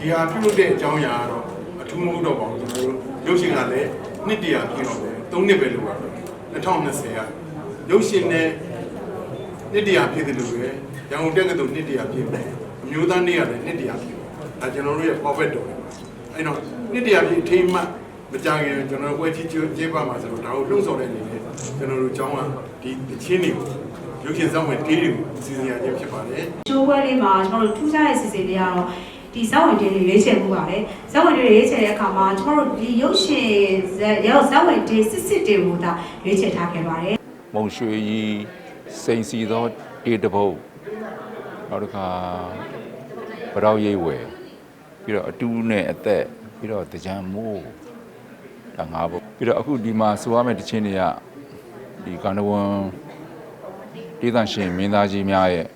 ဒီဟာပြုလုပ်တဲ့အကြောင်းအရာကတော့အထူးမဟုတ်တော့ပါဘူးကျွန်တော်တို့ရုပ်ရှင်ကလည်းနှစ်တရာပြည့်တော့တယ်၃နှစ်ပဲလိုပါတော့2020ကရုပ်ရှင်နဲ့နှစ်တရာပြည့်တယ်လို့ပဲရန်ကုန်တက္ကသိုလ်နှစ်တရာပြည့်မယ်အမျိုးသားနေ့ကလည်းနှစ်တရာပြည့်ဒါကျွန်တော်တို့ရဲ့ profit တော်တယ်အဲ့တော့နှစ်တရာပြည့်အထိမ်းအမှတ်မကြခင်ကျွန်တော်တို့ဝယ်ချီကျေးပါမှာဆိုတော့ဒါကိုလှုံ့ဆော်တဲ့အနေနဲ့ကျွန်တော်တို့ကျောင်းကဒီတချင်းတွေကိုရုပ်ရှင်စောင့်ဝင်တေးတွေကိုစီစဉ်ရခြင်းဖြစ်ပါတယ်ကျိုးပွဲလေးမှာကျွန်တော်တို့ထူးခြားတဲ့စီစဉ်လေးကတော့ ဒီဇက်ဝင်တေးတွေရွေးချယ်မှုပါတယ်ဇက်ဝင်တေးတွေရွေးချယ်တဲ့အခါမှာကျွန်တော်တို့ဒီရုပ်ရှင်ဇက်ရောဇက်ဝင်တေးစစ်စစ်တွေကိုဒါရွေးချယ်ထားခဲ့ပါတယ် မုံရွှေကြီးစိန်စီသောတေတပုတ်နောက်တစ်ခါပရောက်ရိပ်ဝယ်ပြီးတော့အတူးနဲ့အသက်ပြီးတော့တကြံမိုးဒါငါဘုတ်ပြီးတော့အခုဒီမှာဆိုရမယ့်တခြင်းတွေကဒီကန္နဝန်ဒေသရှင်မင်းသားကြီးများရဲ့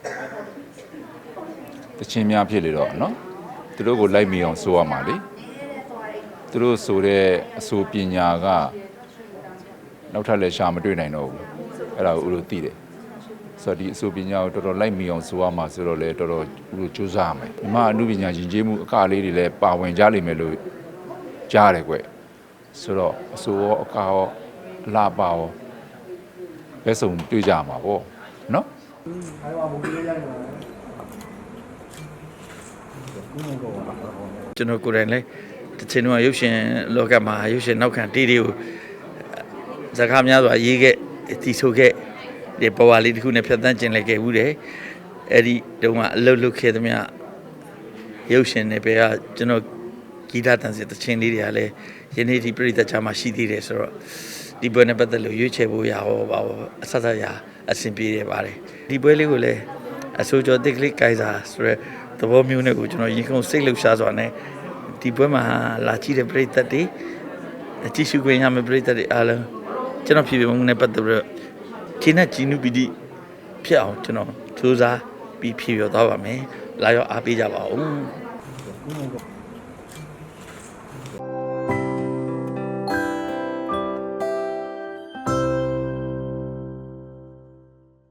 တခြင်းများဖြစ်လေတော့เนาะ သူတို့ကိုလိုက်မိအောင်ဆိုရမှာလေသူတို့ဆိုတဲ့အဆိုပညာကနောက်ထပ်လည်းရှာမတွေ့နိုင်တော့ဘူးအဲ့ဒါကိုဦးတို့သိတယ်ဆိုတော့ဒီအဆိုပညာကိုတော်တော်လိုက်မိအောင်ဆိုရမှာဆိုတော့လေတော်တော်ဦးတို့စူးစမ်းရမယ်ဒီမှာအမှုပညာရင်ကျေးမှုအကလေးတွေလည်းပါဝင်ကြလိမ့်မယ်လို့ကြားတယ်ကွဆိုတော့အဆိုရောအကရောအလှပရောဘယ်စုံတွေ့ကြမှာပေါ့နော် ကျွန်တော်ကိုယ်တိုင်လည်းတစ်ချိန်တော့ရုပ်ရှင်လောကမှာရုပ်ရှင်နောက်ခံတီးတီးကိုဇာကားများစွာရေးခဲ့တီဆိုခဲ့ဒီဘဝလေးတစ်ခုနဲ့ဖြတ်သန်းကျင်လည်ခဲ့ဘူးတယ်အဲ့ဒီတုန်းကအလုပ်လုပ်ခဲ့သမျှရုပ်ရှင်တွေပဲကကျွန်တော်ဂီတတန်စီတစ်ချိန်လေးတွေကလည်းယနေ့ဒီပြည်သက်ချာမှာရှိသေးတယ်ဆိုတော့ဒီပွဲနဲ့ပတ်သက်လို့ရွေးချယ်ဖို့ရဟောပါဘောအဆက်ဆက်ရအဆင်ပြေတယ်ပါတယ်ဒီပွဲလေးကိုလည်း အဆိုကျော်တစ်ကလေးကိုင်စာဆိုရဲသဘောမျိုးနဲ့ကိုကျွန်တော်ရင်ခုန်စိတ်လှုပ်ရှားစွာနဲ့ဒီပွဲမှာလာကြည့်တဲ့ပြည်သက်တွေအကြည့်ရှုခွင့်ရမယ့်ပြည်သက်တွေအားလုံးကျွန်တော်ဖြည့်ပြမှုနဲ့ပတ်သက်ပြီးတော့ခြေနဲ့ជីနုပီတိဖြစ်အောင်ကျွန်တော်စူးစမ်းပြီးဖြည့်ရသွားပါမယ်လာရောက်အားပေးကြပါဦး